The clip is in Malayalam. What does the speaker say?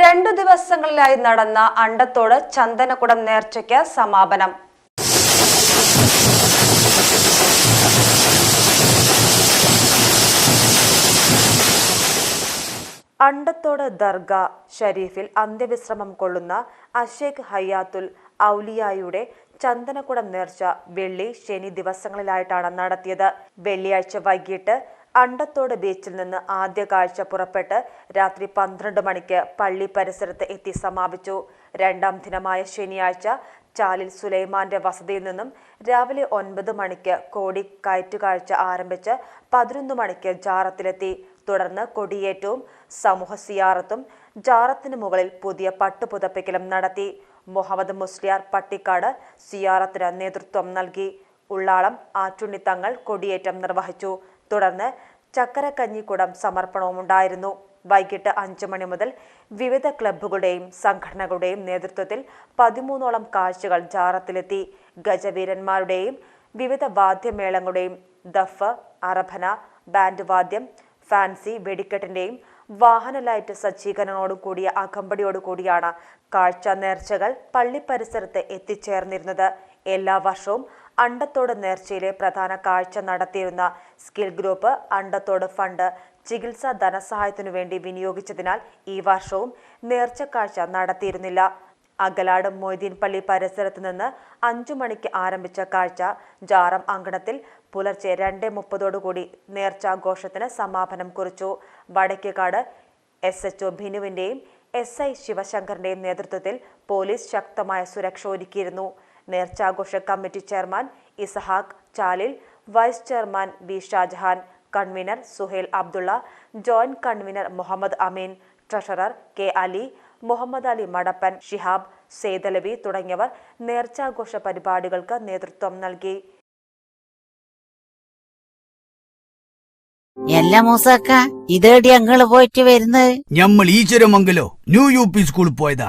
രണ്ടു ദിവസങ്ങളിലായി നടന്ന അണ്ടത്തോട് ചന്ദനക്കുടം നേർച്ചയ്ക്ക് സമാപനം. അണ്ടത്തോട് ദർഗ ഷരീഫിൽ അന്ത്യവിശ്രമം കൊള്ളുന്ന അഷേഖ് ഹയ്യാത്തുൽ ഔലിയായുടെ ചന്ദനക്കുടം നേർച്ച വെള്ളി ശനി ദിവസങ്ങളിലായിട്ടാണ് നടത്തിയത്. വെള്ളിയാഴ്ച വൈകിട്ട് അണ്ടത്തോട് ബീച്ചിൽ നിന്ന് ആദ്യ കാഴ്ച പുറപ്പെട്ട് രാത്രി പന്ത്രണ്ട് മണിക്ക് പള്ളി പരിസരത്ത് എത്തി സമാപിച്ചു. രണ്ടാം ദിനമായ ശനിയാഴ്ച ചാലിൽ സുലൈമാന്റെ വസതിയിൽ നിന്നും രാവിലെ ഒൻപത് മണിക്ക് കോടി കയറ്റുകാഴ്ച ആരംഭിച്ച് പതിനൊന്ന് മണിക്ക് ജാറത്തിലെത്തി. തുടർന്ന് കൊടിയേറ്റവും സമൂഹ സിയാറത്തും ജാറത്തിന് മുകളിൽ പുതിയ പട്ടുപുതപ്പിക്കലും നടത്തി. മുഹമ്മദ് മുസ്ലിയാർ പട്ടിക്കാട് സിയാറത്തിന് നേതൃത്വം നൽകി. ഉള്ളാളം ആറ്റുണ്ണിത്തങ്ങൾ കൊടിയേറ്റം നിർവഹിച്ചു. തുടർന്ന് ചക്കരക്കഞ്ഞിക്കുടം സമർപ്പണവും ഉണ്ടായിരുന്നു വൈകിട്ട് അഞ്ചു മണി മുതൽ വിവിധ ക്ലബ്ബുകളുടെയും സംഘടനകളുടെയും നേതൃത്വത്തിൽ പതിമൂന്നോളം കാഴ്ചകൾ ജാറത്തിലെത്തി. ഗജവീരന്മാരുടെയും വിവിധ വാദ്യമേളങ്ങളുടെയും ദഫ് അറഭന ബാൻഡ് വാദ്യം ഫാൻസി വെടിക്കെട്ടിന്റെയും വാഹന ലൈറ്റ് സജ്ജീകരണങ്ങളോട് കൂടിയ കൂടിയാണ് കാഴ്ച നേർച്ചകൾ പള്ളി പരിസരത്ത് എത്തിച്ചേർന്നിരുന്നത്. എല്ലാ വർഷവും അണ്ടത്തോട് നേർച്ചയിലെ പ്രധാന കാഴ്ച നടത്തിയിരുന്ന സ്കിൽ ഗ്രൂപ്പ് അണ്ടത്തോട് ഫണ്ട് ചികിത്സാ ധനസഹായത്തിനു വേണ്ടി വിനിയോഗിച്ചതിനാൽ ഈ വർഷവും നേർച്ച കാഴ്ച നടത്തിയിരുന്നില്ല. അകലാട് മൊയ്തീൻപള്ളി പരിസരത്ത് നിന്ന് അഞ്ചു മണിക്ക് ആരംഭിച്ച കാഴ്ച ജാറം അങ്കണത്തിൽ പുലർച്ചെ രണ്ട് മുപ്പതോടുകൂടി നേർച്ചാഘോഷത്തിന് സമാപനം കുറിച്ചു. വടക്കേക്കാട് എസ് എച്ച് ഒ ഭിനുവിന്റെയും എസ് ഐ ശിവശങ്കറിന്റെയും നേതൃത്വത്തിൽ പോലീസ് ശക്തമായ സുരക്ഷ ഒരുക്കിയിരുന്നു. നേർച്ചാഘോഷ committee chairman Isahaq Chalil vice chairman V Shajahan convener Suhail Abdulla joint convener Muhammad Ameen treasurer K Ali Muhammad Ali Madappan Shihab Saithalavi തുടങ്ങിയവർ നേർച്ചാഘോഷ പരിപാടികൾക്ക് നേതൃത്വം നൽകി. എല്ലാ മൂസാക്ക ഇതേടി അങ്ങൾ പോയിട്ട് വരുന്നത്? ഞമ്മൾ ഈശ്വരമംഗലോ ന്യൂ യു പി സ്കൂളിൽ പോയതാ.